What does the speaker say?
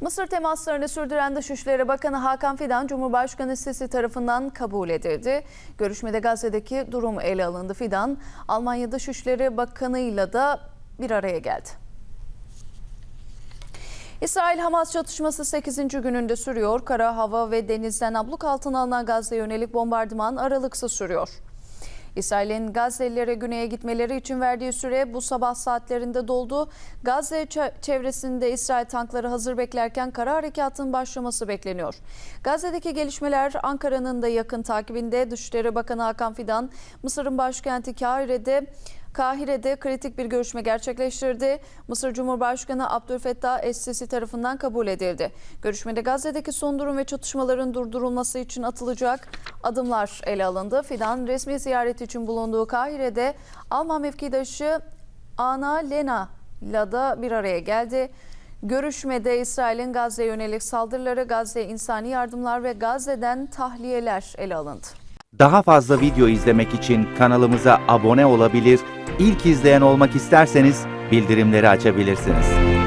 Mısır temaslarını sürdüren Dışişleri Bakanı Hakan Fidan, Cumhurbaşkanı Sisi tarafından kabul edildi. Görüşmede Gazze'deki durum ele alındı. Fidan, Almanya Dışişleri Bakanı ile de bir araya geldi. İsrail-Hamas çatışması 8. gününde sürüyor. Kara, hava ve denizden abluk altına alınan Gazze'ye yönelik bombardıman aralıksız sürüyor. İsrail'in Gazze'lilere güneye gitmeleri için verdiği süre bu sabah saatlerinde doldu. Gazze çe- çevresinde İsrail tankları hazır beklerken kara harekatının başlaması bekleniyor. Gazze'deki gelişmeler Ankara'nın da yakın takibinde. Dışişleri Bakanı Hakan Fidan, Mısır'ın başkenti Kahire'de Kahire'de kritik bir görüşme gerçekleştirdi. Mısır Cumhurbaşkanı Abdülfettah Es-Sisi tarafından kabul edildi. Görüşmede Gazze'deki son durum ve çatışmaların durdurulması için atılacak adımlar ele alındı. Fidan resmi ziyaret için bulunduğu Kahire'de Alman mevkidaşı Ana Lena ile da bir araya geldi. Görüşmede İsrail'in Gazze'ye yönelik saldırıları, Gazze'ye insani yardımlar ve Gazze'den tahliyeler ele alındı. Daha fazla video izlemek için kanalımıza abone olabilir, ilk izleyen olmak isterseniz bildirimleri açabilirsiniz.